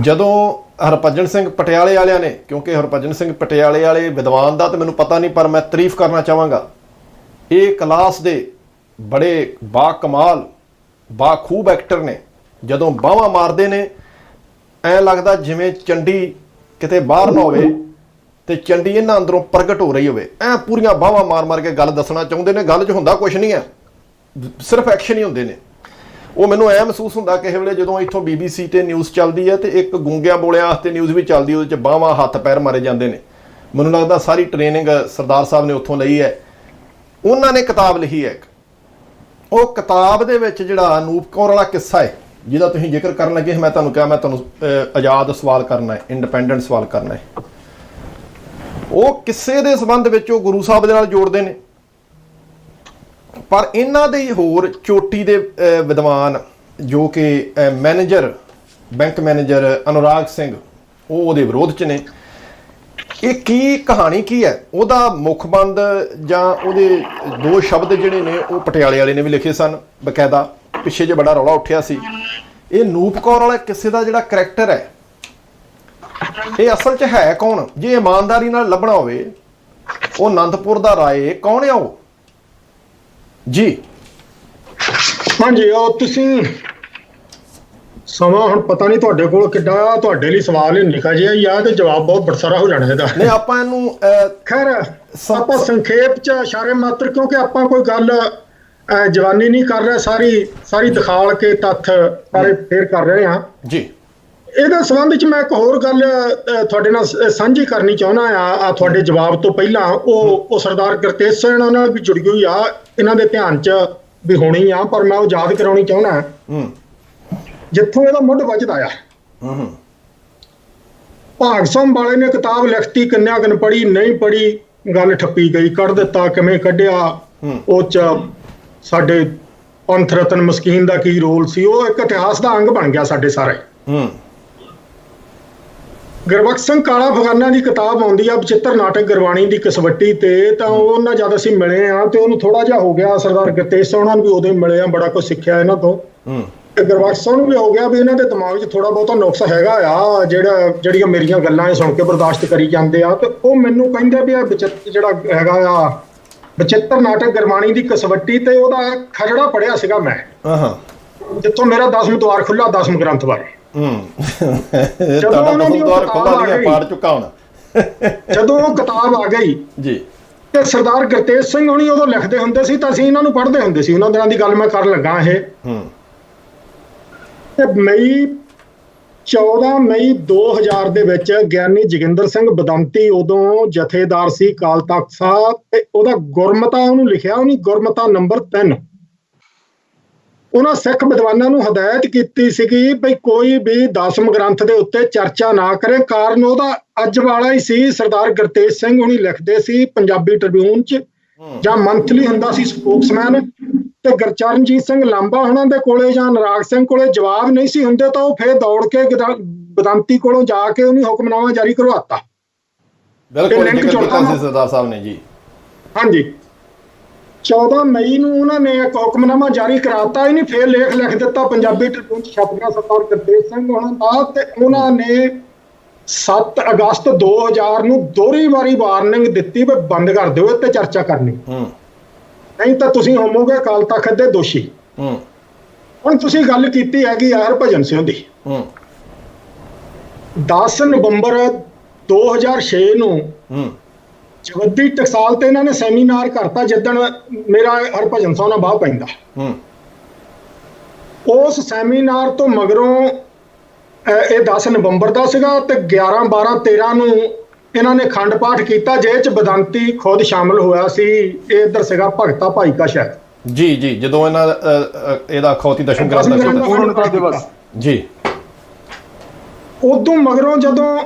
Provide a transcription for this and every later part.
ਜਦੋਂ ਹਰਭਜਨ ਸਿੰਘ ਪਟਿਆਲੇ ਵਾਲਿਆਂ ਨੇ, ਕਿਉਂਕਿ ਹਰਭਜਨ ਸਿੰਘ ਪਟਿਆਲੇ ਵਾਲੇ ਵਿਦਵਾਨ ਦਾ ਤੇ ਮੈਨੂੰ ਪਤਾ ਨਹੀਂ, ਪਰ ਮੈਂ ਤਾਰੀਫ ਕਰਨਾ ਚਾਹਾਂਗਾ। ਇਹ ਕਲਾਸ ਦੇ ਬੜੇ ਬਾ ਕਮਾਲ, ਬਾ ਖੂਬ ਐਕਟਰ ਨੇ। ਜਦੋਂ ਬਾਹਾਂ ਮਾਰਦੇ ਨੇ, ਐ ਲੱਗਦਾ ਜਿਵੇਂ ਚੰਡੀ ਕਿਤੇ ਬਾਹਰ ਨਾ ਹੋਵੇ ਤੇ ਚੰਡੀ ਇਹਨਾਂ ਅੰਦਰੋਂ ਪ੍ਰਗਟ ਹੋ ਰਹੀ ਹੋਵੇ। ਐ ਪੂਰੀਆਂ ਬਾਹਾਂ ਮਾਰ-ਮਾਰ ਕੇ ਗੱਲ ਦੱਸਣਾ ਚਾਹੁੰਦੇ ਨੇ, ਗੱਲ 'ਚ ਹੁੰਦਾ ਕੁਝ ਨਹੀਂ ਹੈ। ਸਿਰਫ ਐਕਸ਼ਨ ਹੀ ਹੁੰਦੇ ਨੇ। ਉਹ ਮੈਨੂੰ ਐ ਮਹਿਸੂਸ ਹੁੰਦਾ ਕਿਸੇ ਵੇਲੇ ਜਦੋਂ ਇੱਥੋਂ BBC ਤੇ ਨਿਊਜ਼ ਚੱਲਦੀ ਹੈ ਤੇ ਇੱਕ ਗੂੰਗਿਆਂ ਬੋਲਿਆਂ ਵਾਸਤੇ ਨਿਊਜ਼ ਵੀ ਚੱਲਦੀ, ਉਹਦੇ ਚ ਬਾਹਾਂ ਹੱਥ ਪੈਰ ਮਾਰੇ ਜਾਂਦੇ ਨੇ। ਮੈਨੂੰ ਲੱਗਦਾ ਸਾਰੀ ਟ੍ਰੇਨਿੰਗ ਸਰਦਾਰ ਸਾਹਿਬ ਨੇ ਉੱਥੋਂ ਲਈ ਹੈ। ਉਹਨਾਂ ਨੇ ਕਿਤਾਬ ਲਿਖੀ ਹੈ ਇੱਕ। ਉਹ ਕਿਤਾਬ ਦੇ ਵਿੱਚ ਜਿਹੜਾ ਅਨੂਪ ਕੌਰ ਵਾਲਾ ਕਿੱਸਾ ਹੈ, ਜਿਹਦਾ ਤੁਸੀਂ ਜ਼ਿਕਰ ਕਰਨ ਲੱਗੇ ਮੈਂ ਤੁਹਾਨੂੰ ਕਿਹਾ, ਮੈਂ ਤੁਹਾਨੂੰ ਆਜ਼ਾਦ ਸਵਾਲ ਕਰਨਾ ਹੈ ਇੰਡੀਪੈਂਡੈਂਟ ਸਵਾਲ ਕਰਨਾ ਹੈ। ਉਹ ਕਿੱਸੇ ਦੇ ਸੰਬੰਧ ਵਿੱਚ ਉਹ ਗੁਰੂ ਸਾਹਿਬ ਦੇ ਨਾਲ ਜੋੜਦੇ ਨੇ। ਪਰ ਇਹਨਾਂ ਦੇ ਹੋਰ ਚੋਟੀ ਦੇ ਵਿਦਵਾਨ ਜੋ ਕਿ manager, bank manager Anurag Singh, ਉਹ ਉਹਦੇ ਵਿਰੋਧ ਚ ਨੇ। ਇਹ ਕੀ ਕਹਾਣੀ ਕੀ ਹੈ? ਉਹਦਾ ਮੁਖਬੰਦ ਜਾਂ ਉਹਦੇ ਦੋ ਸ਼ਬਦ ਜਿਹੜੇ ਨੇ, ਉਹ ਪਟਿਆਲੇ ਵਾਲੇ ਨੇ ਵੀ ਲਿਖੇ ਸਨ, ਬਕਾਇਦਾ। ਪਿੱਛੇ ਜੇ ਬੜਾ ਰੌਲਾ ਉੱਠਿਆ ਸੀ। ਇਹ ਨੂਪ ਕੌਰ ਵਾਲਾ ਕਿਸੇ ਦਾ ਜਿਹੜਾ ਕਰੈਕਟਰ ਹੈ, ਇਹ ਅਸਲ 'ਚ ਹੈ ਕੌਣ? ਜੇ ਇਮਾਨਦਾਰੀ ਨਾਲ ਲੱਭਣਾ ਹੋਵੇ, ਉਹ ਅਨੰਦਪੁਰ ਦਾ ਰਾਏ ਕੌਣ ਹੈ ਉਹ? ਜੀ। ਹਾਂਜੀ ਉਹ ਤੁਸੀਂ ਸਮਾਂ ਹੁਣ ਪਤਾ ਨਹੀਂ ਤੁਹਾਡੇ ਕੋਲ ਕਿੱਡਾ ਤੁਹਾਡੇ ਲਈ ਸਵਾਲ ਹੀ ਨਿਕਾ ਜਿਹਾ ਹੀ ਆ ਤੇ ਜਵਾਬ ਬਹੁਤ ਬੜਸਰਾ ਹੋ ਜਾਣਾ ਇਹਦਾ। ਨਹੀਂ ਆਪਾਂ ਇਹਨੂੰ ਖੈਰ ਆਪਾਂ ਸੰਖੇਪ ਚ ਇਸ਼ਾਰੇ ਮਾਤਰ ਕਿਉਂਕਿ ਆਪਾਂ ਕੋਈ ਗੱਲ ਜਵਾਨੀ ਨਹੀਂ ਕਰ ਰਹੇ ਸਾਰੀ ਸਾਰੀ ਦਿਖਾਲ ਕੇ ਤੱਥ ਸਾਰੇ ਫੇਰ ਕਰ ਰਹੇ ਹਾਂ। ਜੀ। ਇਹਦੇ ਸੰਬੰਧ ਵਿੱਚ ਮੈਂ ਇੱਕ ਹੋਰ ਗੱਲ ਤੁਹਾਡੇ ਨਾਲ ਸਾਂਝੀ ਕਰਨੀ ਚਾਹੁੰਦਾ ਆ। ਆ ਤੁਹਾਡੇ ਜਵਾਬ ਤੋਂ ਪਹਿਲਾਂ ਉਹ ਉਹ ਸਰਦਾਰ ਗੁਰਤੇਜ ਸਿੰਘ ਨਾਲ ਵੀ ਜੁੜੀ ਹੋਈ ਆ। ਇਹਨਾਂ ਦੇ ਧਿਆਨ 'ਚ ਵੀ ਹੋਣੀ ਆ ਪਰ ਮੈਂ ਉਹ ਯਾਦ ਕਰਾਉਣੀ ਚਾਹੁੰਦਾ। ਹੂੰ। ਜਿੱਥੋਂ ਇਹਦਾ ਮੁੱਢ ਵੱਜਦਾ ਆ। ਹੂੰ ਹੂੰ। ਭਾਗ ਸਿੰਘ ਵਾਲੇ ਨੇ ਕਿਤਾਬ ਲਿਖਤੀ ਕੰਨਿਆ ਕਨ ਪੜੀ ਨਹੀਂ ਪੜੀ ਗੱਲ ਠੱਪੀ ਗਈ ਕੱਢ ਦਿੱਤਾ ਕਿਵੇਂ ਕੱਢਿਆ। ਉਹ ਚ ਸਾਡੇ ਪੰਥ ਰਤਨ ਮਸਕੀਨ ਦਾ ਕੀ ਰੋਲ ਸੀ? ਉਹ ਇੱਕ ਇਤਿਹਾਸ ਦਾ ਅੰਗ ਬਣ ਗਿਆ ਸਾਡੇ ਸਾਰੇ। ਹੂੰ। ਗੁਰਬਖਸ਼ ਸਿੰਘ ਕਾਲਾ ਫਗਾਨਾ ਦੀ ਕਿਤਾਬ ਆਉਂਦੀ ਆ ਬਚਿੱਤਰ ਨਾਟਕ ਗੁਰਬਾਣੀ ਦੀ ਕਸਵੱਟੀ ਤੇ ਤਾਂ ਉਹਨਾਂ ਜਦ ਅਸੀਂ ਮਿਲੇ ਆ ਤੇ ਉਹਨੂੰ ਥੋੜਾ ਜਿਹਾ ਹੋ ਗਿਆ ਸਰਦਾਰ ਗੁਰਤੇਜ ਸਿੰਘ ਉਹਨਾਂ ਨੂੰ ਵੀ ਉਦੋਂ ਮਿਲੇ ਆ ਬੜਾ ਕੁਝ ਸਿੱਖਿਆ ਇਹਨਾਂ ਤੋਂ। ਹੂੰ। ਤੇ ਗੁਰਬਖਸ਼ ਸਿੰਘ ਨੂੰ ਵੀ ਹੋ ਗਿਆ ਵੀ ਇਹਨਾਂ ਦੇ ਦਿਮਾਗ 'ਚ ਥੋੜਾ ਬਹੁਤਾ ਨੁਕਸ ਹੈਗਾ ਆ ਜਿਹੜਾ ਜਿਹੜੀਆਂ ਮੇਰੀਆਂ ਗੱਲਾਂ ਇਹ ਸੁਣ ਕੇ ਬਰਦਾਸ਼ਤ ਕਰੀ ਜਾਂਦੇ ਆ ਤੇ ਉਹ ਮੈਨੂੰ ਕਹਿੰਦੇ ਵੀ ਇਹ ਬਚਿੱਤ ਜਿਹੜਾ ਹੈਗਾ ਆ ਬਚਿੱਤਰ ਨਾਟਕ ਗੁਰਬਾਣੀ ਦੀ ਕਸਵੱਟੀ ਤੇ ਉਹਦਾ ਖਰੜਾ ਪੜਿਆ ਸੀਗਾ ਮੈਂ। ਆਹਾਂ। ਜਿੱਥੋਂ ਮੇਰਾ 10 ਦਵਾਰ ਖੁੱਲਾ 10 ਗ੍ਰੰਥ ਬਾਰੇ। ਹੂੰ। ਜਦੋਂ ਤੁਹਾਡਾ ਉਹਨਾਂ ਦੀ ਉਹ ਦਸਮ ਦੁਆਰ ਕਿਤਾਬ ਖੁੱਲਾ ਆ ਦੀਆਂ ਗਈ। ਪਾੜ ਚੁੱਕਾ ਹੁਣ। ਜਦੋਂ ਉਹ ਕਿਤਾਬ ਆ ਗਈ ਜੀ। ਤੇ ਸਰਦਾਰ ਗੁਰਤੇਜ ਸਿੰਘ ਹੁਣੀ ਉਦੋਂ ਲਿਖਦੇ ਹੁੰਦੇ ਸੀ ਤਾਂ ਅਸੀਂ ਇਹਨਾਂ ਨੂੰ ਪੜ੍ਹਦੇ ਹੁੰਦੇ ਸੀ। ਉਹਨਾਂ ਦਿਨਾਂ ਦੀ ਗੱਲ ਮੈਂ ਕਰਨ ਲੱਗਾ ਇਹ। ਹੂੰ। ਤੇ ਮਈ 14 ਮਈ 2000 ਦੇ ਵਿੱਚ ਗਿਆਨੀ ਜੋਗਿੰਦਰ ਸਿੰਘ ਬਦੰਤੀ ਉਦੋਂ ਜਥੇਦਾਰ ਸੀ ਕਾਲ ਤਖਤ ਸਾਹਿਬ ਤੇ ਉਹਦਾ ਗੁਰਮਤਾ ਉਹਨੂੰ ਲਿਖਿਆ ਉਹਨੇ ਗੁਰਮਤਾ ਨੰਬਰ 3 ਉਹਨਾਂ ਸਿੱਖ ਵਿਦਵਾਨਾਂ ਨੂੰ ਹਦਾਇਤ ਕੀਤੀ ਸੀਗੀ ਭਈ ਕੋਈ ਵੀ ਦਸਮ ਗ੍ਰੰਥ ਦੇ ਉੱਤੇ ਚਰਚਾ ਨਾ ਕਰੇ। ਕਾਰਨ ਉਹਦਾ ਅੱਜ ਵਾਲਾ ਹੀ ਸੀ ਸਰਦਾਰ ਗੁਰਤੇਜ ਸਿੰਘ ਹੁਣੀ ਲਿਖਦੇ ਸੀ ਪੰਜਾਬੀ ਟ੍ਰਿਬਿਊਨ 'ਚ ਜਾਂ ਮੰਥਲੀ ਹੁੰਦਾ ਸੀ ਸਪੋਕਸਮੈਨ। ਤੇ ਗੁਰਚਰਨਜੀਤ ਸਿੰਘ ਲਾਂਬਾ ਉਹਨਾਂ ਦੇ ਕੋਲੇ ਜਾਂ ਨਰਾਗ ਸਿੰਘ ਕੋਲੇ ਜਵਾਬ ਨਹੀਂ ਸੀ ਹੁੰਦੇ ਤਾਂ ਉਹ ਫੇਰ ਦੌੜ ਕੇ ਬਦੰਤੀ ਕੋਲੋਂ ਜਾ ਕੇ ਉਹਨੇ ਹੁਕਮਨਾਮਾ ਜਾਰੀ ਕਰਵਾਤਾ। ਬਿਲਕੁਲ ਸੀ ਸਰਦਾਰ ਸਾਹਿਬ ਨੇ ਜੀ। ਹਾਂਜੀ। 14 ਮਈ ਨੂੰ ਉਹਨਾਂ ਨੇ ਇੱਕ ਹੁਕਮਨਾਮਾ ਜਾਰੀ ਕਰਾਤਾ ਇਹਨੇ ਫੇਰ ਲੇਖ ਲਿਖ ਦਿੱਤਾ ਪੰਜਾਬੀ ਟ੍ਰਿਬਿਊਨ 'ਚ ਛਪ ਗਿਆ ਸਰਦਾਰ ਗੁਰਤੇਜ ਸਿੰਘ ਉਹਨਾਂ ਦਾ ਤੇ ਉਹਨਾਂ ਨੇ 7 ਅਗਸਤ 2000 ਨੂੰ ਦੋਹਰੀ ਵਾਰੀ ਵਾਰਨਿੰਗ ਦਿੱਤੀ ਵੀ ਬੰਦ ਕਰ ਦਿਓ ਤੇ ਚਰਚਾ ਕਰਨੀ। ਹੂੰ। ਨਹੀਂ ਤਾਂ ਤੁਸੀਂ ਹੋਵੋਗੇ ਅਕਾਲ ਤਖਤ ਦੇ ਦੋਸ਼ੀ। ਹੂੰ। ਹੁਣ ਤੁਸੀਂ ਗੱਲ ਕੀਤੀ ਹੈਗੀ ਆ ਹਰਭਜਨ ਸਿੰਘ ਦੀ। ਹੂੰ। 10 ਨਵੰਬਰ 2006 ਨੂੰ ਜਵੱਦੀ ਟਕਸਾਲ ਤੇ ਇਹਨਾਂ ਨੇ ਸੈਮੀਨਾਰ ਕਰਤਾ ਜਿੱਦਣ ਮੇਰਾ ਹਰਭਜਨ ਸਿੰਘ ਨਾਲ ਬਾਹ ਪੈਂਦਾ। ਹੂੰ। ਉਸ ਸੈਮੀਨਾਰ ਤੋਂ ਮਗਰੋਂ ਇਹ 10 ਨਵੰਬਰ ਦਾ ਸੀਗਾ ਤੇ 11 12 13 ਨੂੰ ਇਹਨਾਂ ਨੇ ਖੰਡ ਪਾਠ ਕੀਤਾ ਜਿਹਦੇ ਚ ਬਦੰਤੀ ਖੁਦ ਸ਼ਾਮਲ ਹੋਇਆ ਸੀ। ਇਹ ਇੱਧਰ ਸੀਗਾ ਭਗਤਾ ਭਾਈ ਕਾ ਸ਼ਾਇਦ ਜੀ ਜੀ ਜਦੋਂ ਇਹਨਾਂ ਇਹਦਾ ਖੌਤੀ ਦਸ਼ਮ ਗ੍ਰੰਥ ਦਾ। ਜੀ। ਉਦੋਂ ਮਗਰੋਂ ਜਦੋਂ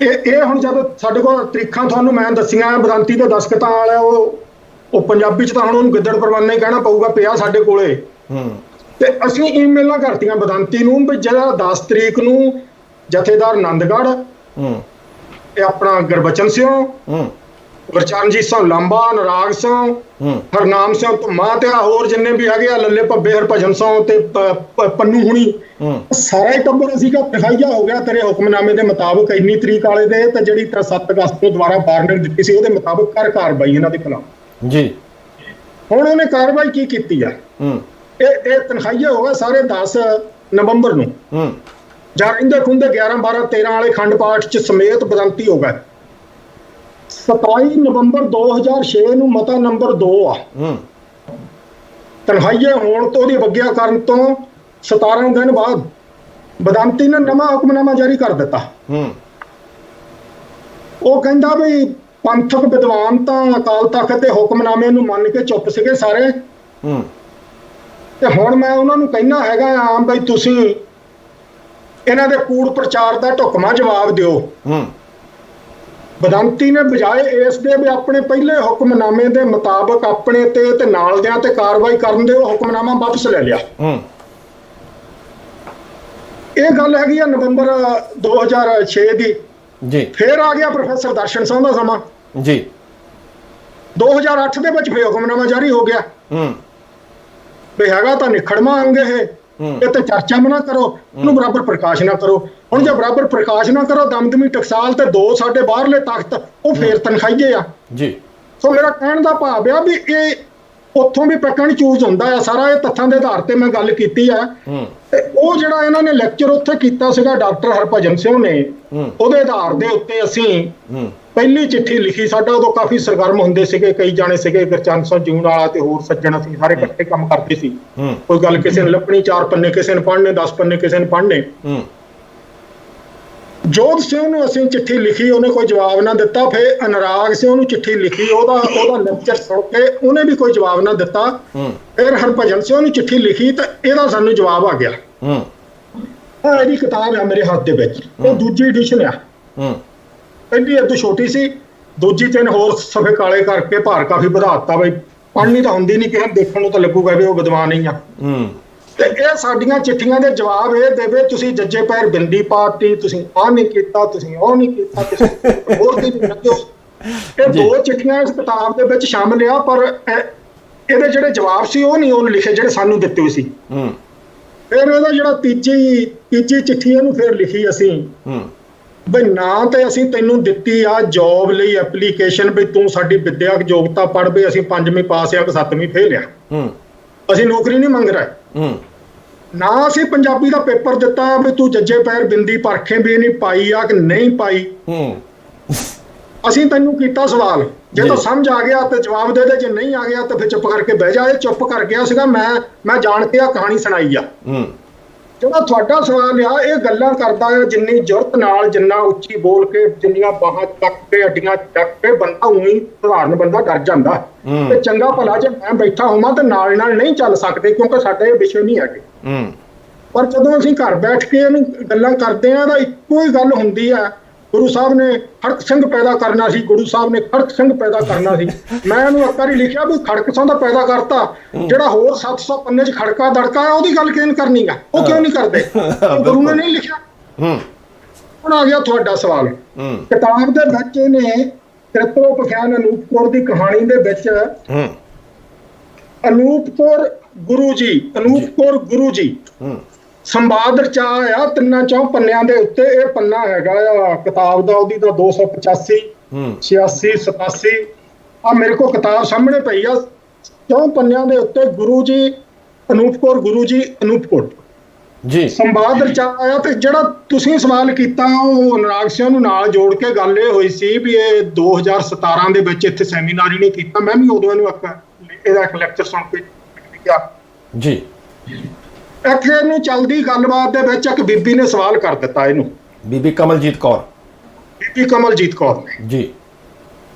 ਇਹ ਇਹ ਹੁਣ ਜਦ ਸਾਡੇ ਕੋਲ ਤਰੀਖਾਂ ਤੁਹਾਨੂੰ ਮੈਂ ਦੱਸੀਆਂ ਬਦੰਤੀ ਦੇ ਦਸਕਤਾਂ ਵਾਲਾ ਉਹ ਉਹ ਪੰਜਾਬੀ ਚ ਤਾਂ ਹੁਣ ਉਹਨੂੰ ਗਿੱਦੜ ਪਰਵਾਨਾ ਹੀ ਕਹਿਣਾ ਪਊਗਾ ਪਿਆ ਸਾਡੇ ਕੋਲੇ। ਹੂੰ। ਤੇ ਅਸੀਂ ਈਮੇਲਾਂ ਕਰਤੀਆਂ ਬਦੰਤੀ ਨੂੰ ਵੀ ਜਿਹੜਾ 10 ਤਰੀਕ ਨੂੰ ਜਥੇਦਾਰ ਆਨੰਦਗੜ੍ਹ ਹੂੰ। ਇਹ ਆਪਣਾ ਗੁਰਬਚਨ ਸਿੰਘ ਹੂੰ। ਗੁਰਚਰਨਜੀਤ ਸਿੰਘ ਲਾਂਬਾ ਨਰਾਗ ਸਿੰਘ ਹਰਨਾਮ ਸਿੰਘ ਧੁੰਮਾ ਤੇ ਹੋਰ ਜਿੰਨੇ ਵੀ ਹੈਗੇ ਆ ਲੱਲੇ ਭੱਬੇ ਹਰਭਜਨ ਸਿੰਘ ਤੇ ਪੰਨੂ ਹੁਣੀ। ਸਾਰਾ ਹੀ ਟੱਬਰ ਅਸੀਂ ਕਾ ਤਖਾਈਆ ਹੋ ਗਿਆ ਤੇਰੇ ਹੁਕਮਨਾਮੇ ਦੇ ਮੁਤਾਬਕ ਇੰਨੀ ਤਰੀਕ ਵਾਲੇ ਦੇ ਤੇ ਜਿਹੜੀ ਤਾਂ 7 ਅਗਸਤ ਨੂੰ ਦੁਬਾਰਾ ਵਾਰਨਿੰਗ ਦਿੱਤੀ ਸੀ ਉਹਦੇ ਮੁਤਾਬਕ ਕਰ ਕਾਰਵਾਈ ਇਹਨਾਂ ਦੇ ਖਿਲਾਫ। ਜੀ। ਹੁਣ ਉਹਨੇ ਕਾਰਵਾਈ ਕੀ ਕੀਤੀ ਆ? ਇਹ ਇਹ ਤਨਖਾਹੀਆ ਹੋ ਗਿਆ ਸਾਰੇ 10 ਨਵੰਬਰ ਨੂੰ। ਹੂੰ। ਜਾਂ ਇਹਦੇ ਖੁੰਦੇ 11 12 13 ਵਾਲੇ ਖੰਡ ਪਾਠ ਚ ਸਮੇਤ ਬਦੰਤੀ ਹੋ ਗਏ। 27 ਨਵੰਬਰ 2006 ਨੂੰ ਮਤਾ ਨੰਬਰ 2 ਆ। ਹੂੰ। ਤਨਖਾਹੀਏ ਹੋਣ ਤੋਂ ਉਹਦੀ ਵੱਗਿਆ ਕਰਨ ਤੋਂ 17 ਦਿਨ ਬਾਅਦ ਬਦੰਤੀ ਨੇ ਨਵਾਂ ਹੁਕਮਨਾਮਾ ਜਾਰੀ ਕਰ ਦਿੱਤਾ। ਹੂੰ। ਉਹ ਕਹਿੰਦਾ ਵੀ ਪੰਥਕ ਵਿਦਵਾਨ ਤਾਂ ਅਕਾਲ ਤਖਤ ਦੇ ਹੁਕਮਨਾਮੇ ਨੂੰ ਮੰਨ ਕੇ ਚੁੱਪ ਸੀਗੇ ਸਾਰੇ। ਹੂੰ। ਤੇ ਹੁਣ ਮੈਂ ਉਹਨਾਂ ਨੂੰ ਕਹਿਣਾ ਹੈਗਾ ਆ ਬਈ ਤੁਸੀਂ ਇਹਨਾਂ ਦੇ ਕੂੜ ਪ੍ਰਚਾਰ ਦਾ ਢੁਕਮਾ ਜਵਾਬ ਦਿਓ। ਹੂੰ। ਬਦੰਤੀ ਨੇ ਬਜਾਏ ਇਸ ਦੇ ਵੀ ਆਪਣੇ ਪਹਿਲੇ ਹੁਕਮਨਾਮੇ ਦੇ ਮੁਤਾਬਕ ਆਪਣੇ ਤੇ ਤੇ ਨਾਲ ਦਿਆਂ ਤੇ ਕਾਰਵਾਈ ਕਰਨ ਦੇ ਉਹ ਹੁਕਮਨਾਮਾ ਵਾਪਸ ਲੈ ਲਿਆ। ਹੂੰ। ਇਹ ਗੱਲ ਹੈਗੀ ਆ ਨਵੰਬਰ 2006 ਦੀ। ਜੀ। ਫੇਰ ਆ ਗਿਆ ਪ੍ਰੋਫੈਸਰ ਦਰਸ਼ਨ ਸਿੰਘ ਦਾ ਸਮਾਂ। ਜੀ। 2008 ਦੇ ਵਿੱਚ ਫੇਰ ਹੁਕਮਨਾਮਾ ਜਾਰੀ ਹੋ ਗਿਆ। ਹੂੰ। ਵੀ ਹੈਗਾ ਤਾਂ ਨਿਖੜਮਾ ਅੰਗ ਇਹ। ਇਹ ਤੇ ਚਰਚਾ ਨਾ ਕਰੋ ਉਹਨੂੰ ਬਰਾਬਰ ਪ੍ਰਕਾਸ਼ ਨਾ ਕਰੋ। ਹੁਣ ਜੇ ਬਰਾਬਰ ਪ੍ਰਕਾਸ਼ ਨਾ ਕਰੋ ਦਮਦਮੀ ਟਕਸਾਲ ਤੇ ਦੋ ਸਾਡੇ ਬਾਹਰਲੇ ਤਖਤ ਉਹ ਫੇਰ ਤਨਖਾਹੀਏ ਆ। ਜੀ। ਸੋ ਮੇਰਾ ਕਹਿਣ ਦਾ ਭਾਵ ਆ ਵੀ ਇਹ ਉੱਥੋਂ ਵੀ ਪੈਕਣ ਚੂਜ਼ ਹੁੰਦਾ ਆ ਸਾਰਾ ਇਹ ਤੱਥਾਂ ਦੇ ਆਧਾਰ ਤੇ ਮੈਂ ਗੱਲ ਕੀਤੀ ਆ। ਹੂੰ। ਤੇ ਉਹ ਜਿਹੜਾ ਇਹਨਾਂ ਨੇ ਲੈਕਚਰ ਉੱਥੇ ਕੀਤਾ ਸੀਗਾ ਡਾਕਟਰ ਹਰਭਜਨ ਸਿੰਘ ਨੇ ਹੂੰ। ਉਹਦੇ ਆਧਾਰ ਦੇ ਉੱਤੇ ਅਸੀਂ ਹੂੰ। ਪਹਿਲੀ ਚਿੱਠੀ ਲਿਖੀ। ਸਾਡਾ ਉਦੋਂ ਕਾਫੀ ਸਰਗਰਮ ਹੁੰਦੇ ਸੀਗੇ ਕਈ ਜਾਣੇ ਸੀਗੇ ਗੁਰਚਰਨ ਸਿੰਘ ਜੂਨ ਵਾਲਾ ਤੇ ਹੋਰ ਸੱਜਣ ਅਸੀਂ ਸਾਰੇ ਇਕੱਠੇ ਕੰਮ ਕਰਦੇ ਸੀ। ਹੂੰ। ਕੋਈ ਗੱਲ ਕਿਸੇ ਨੇ ਲੱਭਣੀ ਚਾਰ ਪੰਨੇ ਕਿਸੇ ਨੇ ਪੜ੍ਹਨੇ 10 ਪੰਨੇ ਕਿਸੇ ਨੇ ਪੜ੍ਹਨੇ। ਹੂੰ। ਜੋਧ ਸਿੰਘ ਨੂੰ ਅਸੀਂ ਚਿੱਠੀ ਲਿਖੀ ਉਹਨੇ ਕੋਈ ਜਵਾਬ ਨਾ ਦਿੱਤਾ ਫਿਰ ਅਨਰਾਗ ਸਿੰਘ ਨੂੰ ਚਿੱਠੀ ਲਿਖੀ ਉਹਦਾ ਉਹਦਾ ਲੈਕਚਰ ਸੁਣ ਕੇ ਉਹਨੇ ਵੀ ਕੋਈ ਜਵਾਬ ਨਾ ਦਿੱਤਾ। ਫਿਰ ਹਰਭਜਨ ਸਿੰਘ ਨੂੰ ਚਿੱਠੀ ਲਿਖੀ ਤਾਂ ਇਹਦਾ ਸਾਨੂੰ ਜਵਾਬ ਆ ਗਿਆ। ਹੂੰ। ਇਹਦੀ ਕਿਤਾਬ ਹੈ ਮੇਰੇ ਹੱਥ ਦੇ ਵਿੱਚ। ਇਹ ਦੂਜੀ ਐਡੀਸ਼ਨ ਆ। ਹੂੰ। ਪਹਿਲੀ ਇਹ ਤੋਂ ਛੋਟੀ ਸੀ ਦੂਜੀ ਤਿੰਨ ਹੋਰ ਸਫੇ ਕਾਲੇ ਕਰਕੇ ਭਾਰ ਕਾਫੀ ਵਧਾਤਾ ਬਈ। ਪੜ੍ਹਨੀ ਤਾਂ ਹੁੰਦੀ ਨਹੀਂ ਨੂੰ ਦੇਖਣ ਨੂੰ ਤਾਂ ਲੱਗੂਗਾ ਵੀ ਉਹ ਵਿਦਵਾਨ ਹੀ ਆ। ਹੂੰ। ਤੇ ਇਹ ਸਾਡੀਆਂ ਚਿੱਠੀਆਂ ਦੇ ਜਵਾਬ ਇਹ ਦੇਵੇ ਤੁਸੀਂ ਜੱਜੇ ਪੈਰ ਬਿੰਦੀ ਪਾਤੀ ਤੁਸੀਂ ਆਹ ਨਹੀਂ ਕੀਤਾ ਤੁਸੀਂ ਉਹ ਨਹੀਂ ਕੀਤਾ ਤੁਸੀਂ ਹੋਰ ਕੀ ਲੱਗੇ ਇਹ। ਦੋ ਚਿੱਠੀਆਂ ਇਸ ਕਿਤਾਬ ਦੇ ਵਿੱਚ ਸ਼ਾਮਲ ਆ ਪਰ ਇਹ- ਇਹਦੇ ਜਿਹੜੇ ਜਵਾਬ ਸੀ ਉਹ ਨਹੀਂ ਉਹਨੇ ਲਿਖੇ ਜਿਹੜੇ ਸਾਨੂੰ ਦਿੱਤੇ ਹੋਏ ਸੀ। ਹੂੰ। ਫਿਰ ਇਹਦਾ ਜਿਹੜਾ ਤੀਜੀ ਤੀਜੀ ਚਿੱਠੀ ਇਹਨੂੰ ਫਿਰ ਲਿਖੀ ਅਸੀਂ। ਹੂੰ। ਬਈ ਨਾ ਤੇ ਅਸੀਂ ਤੈਨੂੰ ਦਿੱਤੀ ਆ ਜੌਬ ਲਈ ਐਪਲੀਕੇਸ਼ਨ ਵੀ ਤੂੰ ਸਾਡੀ ਵਿਦਿਅਕ ਯੋਗਤਾ ਪੜ੍ਹ ਵੀ ਅਸੀਂ ਪੰਜਵੀਂ ਪਾਸ ਆ ਕਿ ਸੱਤਵੀਂ ਫੇਲ ਆ। ਹੂੰ। ਅਸੀਂ ਨੌਕਰੀ ਨਹੀਂ ਮੰਗ ਰਹੇ। ਹੂੰ। ਨਾ ਅਸੀਂ ਪੰਜਾਬੀ ਦਾ ਪੇਪਰ ਦਿੱਤਾ ਵੀ ਤੂੰ ਜੱਜੇ ਪੈਰ ਬਿੰਦੀ ਪਰਖੇ ਵੀ ਨਹੀਂ ਪਾਈ ਆ ਕਿ ਨਹੀਂ ਪਾਈ। ਹੂੰ। ਅਸੀਂ ਤੈਨੂੰ ਕੀਤਾ ਸਵਾਲ। ਜੇ। ਤਾਂ ਸਮਝ ਆ ਗਿਆ ਤੇ ਜਵਾਬ ਦੇ ਦੇ ਜੇ ਨਹੀਂ ਆ ਗਿਆ ਤਾਂ ਫਿਰ ਚੁੱਪ ਕਰਕੇ ਬਹਿ ਜਾ। ਇਹ ਚੁੱਪ ਕਰ ਗਿਆ ਸੀਗਾ ਮੈਂ ਮੈਂ ਜਾਣ ਕੇ ਆ ਕਹਾਣੀ ਸੁਣਾਈ ਆ। ਹੂੰ। ਜਿਹੜਾ ਤੁਹਾਡਾ ਸਵਾਲ ਆ ਇਹ ਗੱਲਾਂ ਕਰਦਾ ਆ ਜਿੰਨੀ ਜੁਰਤ ਨਾਲ ਜਿੰਨਾ ਉੱਚੀ ਬੋਲ ਕੇ ਜਿੰਨੀਆਂ ਬਾਹਾਂ ਚੱਕ ਕੇ ਅੱਡੀਆਂ ਚੱਕ ਕੇ ਬੰਦਾ ਉਹੀ ਸਧਾਰਨ ਬੰਦਾ ਡਰ ਜਾਂਦਾ। ਤੇ ਚੰਗਾ ਭਲਾ ਜੇ ਮੈਂ ਬੈਠਾ ਹੋਵਾਂ ਤੇ ਨਾਲ ਨਾਲ ਨਹੀਂ ਚੱਲ ਸਕਦੇ ਕਿਉਂਕਿ ਸਾਡੇ ਇਹ ਵਿਸ਼ੇ ਨਹੀਂ ਹੈਗੇ। ਪਰ ਜਦੋਂ ਅਸੀਂ ਘਰ ਬੈਠ ਕੇ ਇਹਨੂੰ ਗੱਲਾਂ ਕਰਦੇ ਆ ਤਾਂ ਇੱਕੋ ਹੀ ਗੱਲ ਹੁੰਦੀ ਆ ਗੁਰੂ ਸਾਹਿਬ ਨੇ ਖੜਕ ਸਿੰਘ ਪੈਦਾ ਕਰਨਾ ਸੀ ਗੁਰੂ ਸਾਹਿਬ ਨੇ ਖੜਕ ਸਿੰਘ ਪੈਦਾ ਕਰਨਾ ਸੀ। ਮੈਂ ਇਹਨੂੰ ਇੱਕ ਵਾਰੀ ਲਿਖਿਆ ਵੀ ਖੜਕ ਸਿੰਘ ਦਾ ਪੈਦਾ ਕਰਤਾ ਜਿਹੜਾ ਹੋਰ 700 ਪੰਨੇ 'ਚ ਖੜਕਾ ਦੜਕਾ ਉਹਦੀ ਗੱਲ ਕਿਉਂ ਨਹੀਂ ਕਰਨੀ ਆ? ਉਹ ਕਿਉਂ ਨਹੀਂ ਕਰਦੇ? ਗੁਰੂ ਨੇ ਨਹੀਂ ਲਿਖਿਆ। ਹੂੰ। ਹੁਣ ਆ ਗਿਆ ਤੁਹਾਡਾ ਸਵਾਲ। ਹੂੰ। ਕਿਤਾਬ ਦੇ ਵਿੱਚ ਇਹਨੇ ਤ੍ਰਿਪਰੋ ਪਖਿਆਨ ਅਨੂਪਪੁਰ ਦੀ ਕਹਾਣੀ ਦੇ ਵਿੱਚ ਹੂੰ। ਅਨੂਪਪੁਰ ਗੁਰੂ ਜੀ ਅਨੂਪਪੁਰ ਗੁਰੂ ਜੀ ਹੂੰ। ਸੰਵਾਦ ਰਚਾ ਆ ਤਿੰਨਾਂ ਚੌਂ ਪੰਨਿਆਂ ਦੇ ਉੱਤੇ ਇਹ ਪੰਨਾ ਹੈਗਾ ਆ ਕਿਤਾਬ ਦਾ ਉਹਦੀ ਤਾਂ 285 ਹੂੰ। 86 87 ਆ ਮੇਰੇ ਕੋਲ ਕਿਤਾਬ ਸਾਹਮਣੇ ਪਈ ਆ ਚੌਂ ਪੰਨਿਆਂ ਦੇ ਉੱਤੇ ਗੁਰੂ ਜੀ ਅਨੂਪ ਕੌਰ ਗੁਰੂ ਜੀ ਅਨੂਪ ਕੌਰ ਜੀ। ਸੰਵਾਦ ਰਚਾ ਆ ਤੇ ਜਿਹੜਾ ਤੁਸੀਂ ਸਵਾਲ ਕੀਤਾ ਉਹ ਅਨੁਰਾਗ ਸਿੰਘ ਨੂੰ ਨਾਲ ਜੋੜ ਕੇ ਗੱਲ ਇਹ ਹੋਈ ਸੀ ਵੀ ਇਹ 2017 ਦੇ ਵਿੱਚ ਇੱਥੇ ਸੈਮੀਨਾਰ ਹੀ ਨਹੀਂ ਕੀਤਾ। ਮੈਂ ਵੀ ਉਦੋਂ ਇਹਨੂੰ ਇੱਕ ਇਹਦਾ ਇੱਕ ਲੈਕਚਰ ਸੁਣ ਕੇ ਜੀ। ਇੱਥੇ ਇਹਨੂੰ ਚਲਦੀ ਗੱਲਬਾਤ ਦੇ ਵਿੱਚ ਇੱਕ ਬੀਬੀ ਨੇ ਸਵਾਲ ਕਰ ਦਿੱਤਾ ਇਹਨੂੰ। ਬੀਬੀ ਕਮਲਜੀਤ ਕੌਰ। ਬੀਬੀ ਕਮਲਜੀਤ ਕੌਰ ਨੇ। ਜੀ।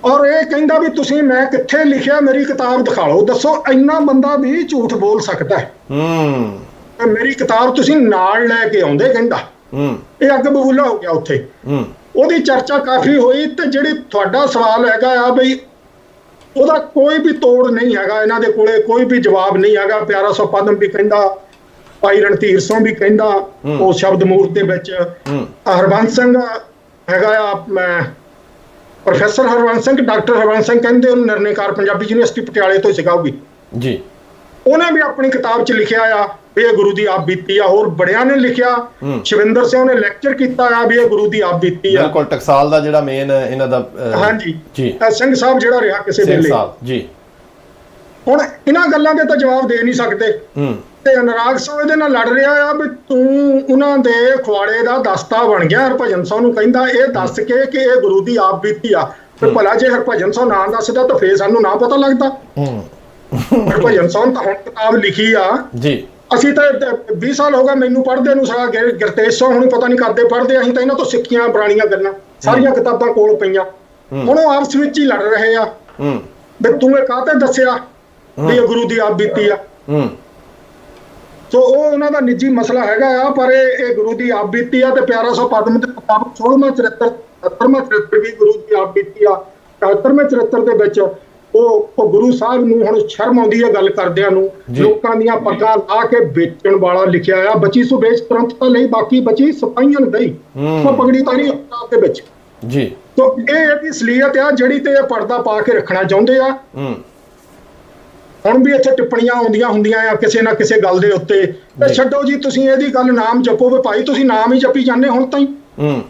ਔਰ ਇਹ ਕਹਿੰਦਾ ਵੀ ਤੁਸੀਂ ਮੈਂ ਕਿੱਥੇ ਲਿਖਿਆ ਮੇਰੀ ਕਿਤਾਬ ਦਿਖਾ ਲਓ ਦੱਸੋ ਇੰਨਾ ਬੰਦਾ ਵੀ ਝੂਠ ਬੋਲ ਸਕਦਾ ਹੈ। ਹੂੰ। ਤੇ ਮੇਰੀ ਕਿਤਾਬ ਤੁਸੀਂ ਨਾਲ ਲੈ ਕੇ ਆਉਂਦੇ ਕਹਿੰਦਾ। ਹੂੰ। ਇਹ ਅੱਗ ਬਬੂਲਾ ਹੋ ਗਿਆ ਉੱਥੇ। ਹੂੰ। ਉਹਦੀ ਚਰਚਾ ਕਾਫੀ ਹੋਈ ਤੇ ਜਿਹੜੀ ਤੁਹਾਡਾ ਸਵਾਲ ਹੈਗਾ ਆ ਬਈ ਉਹਦਾ ਕੋਈ ਵੀ ਤੋੜ ਨਹੀਂ ਹੈਗਾ। ਇਹਨਾਂ ਦੇ ਕੋਲੇ ਕੋਈ ਵੀ ਜਵਾਬ ਨਹੀਂ ਹੈਗਾ। ਪਿਆਰਾ ਸੋ ਪਦਮ ਵੀ ਕਹਿੰਦਾ ਭਾਈ ਰਣਧੀਰ ਸਿੰਘ ਵੀ ਕਹਿੰਦਾ। ਉਹ ਸ਼ਬਦ ਮੂਰਤ ਦੇ ਵਿੱਚ। ਹਰਬੰਸ ਸਿੰਘ ਹੈਗਾ ਆ ਮੈਂ ਪ੍ਰੋਫੈਸਰ ਹਰਵੰਸ ਸਿੰਘ ਡਾਕਟਰ ਹਰਵੰਸ ਸਿੰਘ ਕਹਿੰਦੇ ਉਹਨੂੰ ਨਿਰਣੇਕਾਰ ਪੰਜਾਬੀ ਯੂਨੀਵਰਸਿਟੀ ਪਟਿਆਲੇ ਤੋਂ ਉਹ ਵੀ ਜੀ। ਉਹਨੇ ਵੀ ਆਪਣੀ ਕਿਤਾਬ 'ਚ ਲਿਖਿਆ ਆ ਵੀ ਇਹ ਗੁਰੂ ਦੀ ਆਪ ਬੀਤੀ ਆ। ਹੋਰ ਬੜਿਆਂ ਨੇ ਲਿਖਿਆ। ਸ਼ਿਵਿੰਦਰ ਸਿੰਘ ਨੇ ਲੈਕਚਰ ਕੀਤਾ ਆ ਵੀ ਇਹ ਗੁਰੂ ਦੀ ਆਪ ਬੀਤੀ ਆ। ਬਿਲਕੁਲ ਟਕਸਾਲ ਦਾ ਜਿਹੜਾ ਮੇਨ ਇਹਨਾਂ ਦਾ ਹਾਂਜੀ। ਜੀ। ਸਿੰਘ ਸਾਹਿਬ ਜਿਹੜਾ ਰਿਹਾ ਕਿਸੇ ਸਿੰਘ ਵੇਲੇ। ਸਾਹਿਬ ਜੀ। ਹੁਣ ਇਹਨਾਂ ਗੱਲਾਂ ਦੇ ਤਾਂ ਜਵਾਬ ਦੇ ਨਹੀਂ ਸਕਦੇ। ਹੂੰ। ਤੇ ਅਨੁਰਾਗ ਸਿੰਘ ਇਹਦੇ ਨਾਲ ਲੜ ਰਿਹਾ ਆ ਵੀ ਤੂੰ ਉਹਨਾਂ ਦੇ ਖਵਾੜੇ ਦਾ ਦਸਤਾ ਬਣ ਗਿਆ ਹਰਭਜਨ ਸਿੰਘ ਨੂੰ ਕਹਿੰਦਾ ਇਹ ਦੱਸ ਕੇ ਕਿ ਇਹ ਗੁਰੂ ਦੀ ਆਪ ਬੀਤੀ ਆ। ਤੇ ਭਲਾ ਜੇ ਹਰਭਜਨ ਸਿੰਘ ਨਾਂ ਦੱਸਦਾ ਤਾਂ ਫੇਰ ਸਾਨੂੰ ਨਾ ਪਤਾ ਲੱਗਦਾ। ਹੂੰ। ਹਰਭਜਨ ਸਿੰਘ ਤਾਂ ਹੁਣ ਕਿਤਾਬ ਲਿਖੀ ਆ। ਜੀ। ਅਸੀਂ ਤਾਂ 20 ਸਾਲ ਹੋ ਗਏ ਮੈਨੂੰ ਪੜ੍ਹਦੇ ਨੂੰ ਸਾਰਾ ਗੁਰ- ਗੁਰਤੇਜ ਸਿੰਘ ਹੁਣ ਪਤਾ ਨਹੀਂ ਕਰਦੇ ਪੜ੍ਹਦੇ ਅਸੀਂ ਤਾਂ ਇਹਨਾਂ ਤੋਂ ਸਿੱਖੀਆਂ ਪੁਰਾਣੀਆਂ ਗੱਲਾਂ ਸਾਰੀਆਂ ਕਿਤਾਬਾਂ ਕੋਲ ਪਈਆਂ। ਹੁਣ ਉਹ ਆਪਸ ਵਿੱਚ ਹੀ ਲੜ ਰਹੇ ਆ। ਹੂੰ। ਵੀ ਤੂੰ ਇਹ ਕਾਹਤੇ ਦੱਸਿਆ? ਵੀ ਇਹ ਗੁਰੂ ਦੀ ਆਪ ਬੀਤੀ ਆ। ਹੂੰ। ਸੋ ਉਹ ਉਹਨਾਂ ਦਾ ਨਿੱਜੀ ਮਸਲਾ ਹੈਗਾ ਆ ਪਰ ਇਹ ਇਹ ਗੁਰੂ ਦੀ ਆਪ ਬੀਤੀ ਆ ਤੇ ਪਿਆਰਾ ਸੋ ਪਦਮ ਦੇ ਮੁਤਾਬਕ 16ਵਾਂ ਚਰਿੱਤਰ 78ਵਾਂ ਚਰਿੱਤਰ ਵੀ ਗੁਰੂ ਦੀ ਆਪ ਬੀਤੀ ਆ 71ਵੇਂ ਚਰਿੱਤਰ ਦੇ ਵਿੱਚ ਉਹ ਉਹ ਗੁਰੂ ਸਾਹਿਬ ਨੂੰ ਹੁਣ ਸ਼ਰਮ ਆਉਂਦੀ ਹੈ ਗੱਲ ਕਰਦਿਆਂ ਨੂੰ। ਲੋਕਾਂ ਦੀਆਂ ਪੱਗਾਂ ਲਾ ਕੇ ਵੇਚਣ ਵਾਲਾ ਲਿਖਿਆ ਆ ਬਚੀ ਸੋ ਵੇਚ ਤੁਰੰਤ ਤਾਂ ਲਈ ਬਾਕੀ ਬਚੀ ਸਿਪਾਹੀਆਂ ਨੂੰ ਦਈ। ਸੋ ਪਗੜੀ ਤਾਂ ਨਹੀਂ ਦੇ ਵਿੱਚ ਜੀ ਸੋ ਇਹ ਇਹਦੀ ਅਸਲੀਅਤ ਆ ਜਿਹੜੀ ਤੇ ਇਹ ਪਰਦਾ ਪਾ ਕੇ ਰੱਖਣਾ ਚਾਹੁੰਦੇ ਆ ਹੂੰ ਹੁਣ ਵੀ ਇੱਥੇ ਟਿੱਪਣੀਆਂ ਆਉਂਦੀਆਂ ਹੁੰਦੀਆਂ ਆ ਕਿਸੇ ਨਾ ਕਿਸੇ ਗੱਲ ਦੇ ਉੱਤੇ। ਤੇ। ਛੱਡੋ ਜੀ ਤੁਸੀਂ ਇਹਦੀ ਗੱਲ ਨਾਮ ਜਪੋ ਵੀ ਭਾਈ ਤੁਸੀਂ ਨਾਮ ਹੀ ਜਪੀ ਜਾਂਦੇ ਹੁਣ ਤਾਈਂ। ਹੂੰ।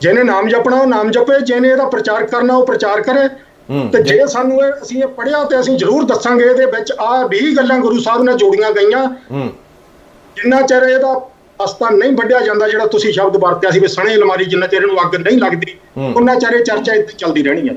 ਜਿਹਨੇ ਨਾਮ ਜਪਣਾ ਉਹ ਨਾਮ ਜਪੇ ਜਿਹਨੇ ਇਹਦਾ ਪ੍ਰਚਾਰ ਕਰਨਾ ਉਹ ਪ੍ਰਚਾਰ ਕਰੇ। ਹੂੰ। ਤੇ ਜੇ ਸਾਨੂੰ ਇਹ ਅਸੀਂ ਇਹ ਪੜਿਆ ਤੇ ਅਸੀਂ ਜ਼ਰੂਰ ਦੱਸਾਂਗੇ ਇਹਦੇ ਵਿੱਚ ਆ 20 ਗੱਲਾਂ ਗੁਰੂ ਸਾਹਿਬ ਨੇ ਜੋੜੀਆਂ ਗਈਆਂ। ਹੂੰ। ਜਿੰਨਾ ਚਿਰ ਇਹਦਾ ਅਸਤਾ ਨਹੀਂ ਵੱਢਿਆ ਜਾਂਦਾ ਜਿਹੜਾ ਤੁਸੀਂ ਸ਼ਬਦ ਵਰਤਿਆ ਸੀ ਵੀ ਸਣੇ ਅਲਮਾਰੀ ਜਿੰਨਾ ਚਿਰ ਇਹਨੂੰ ਅੱਗ ਨਹੀਂ ਲੱਗਦੀ ਹੂੰ। ਉਹਨਾਂ ਚਿਰ ਇਹ ਚਰਚਾ ਇੱਥੇ ਚੱਲਦੀ ਰਹਿਣੀ ਹੈ।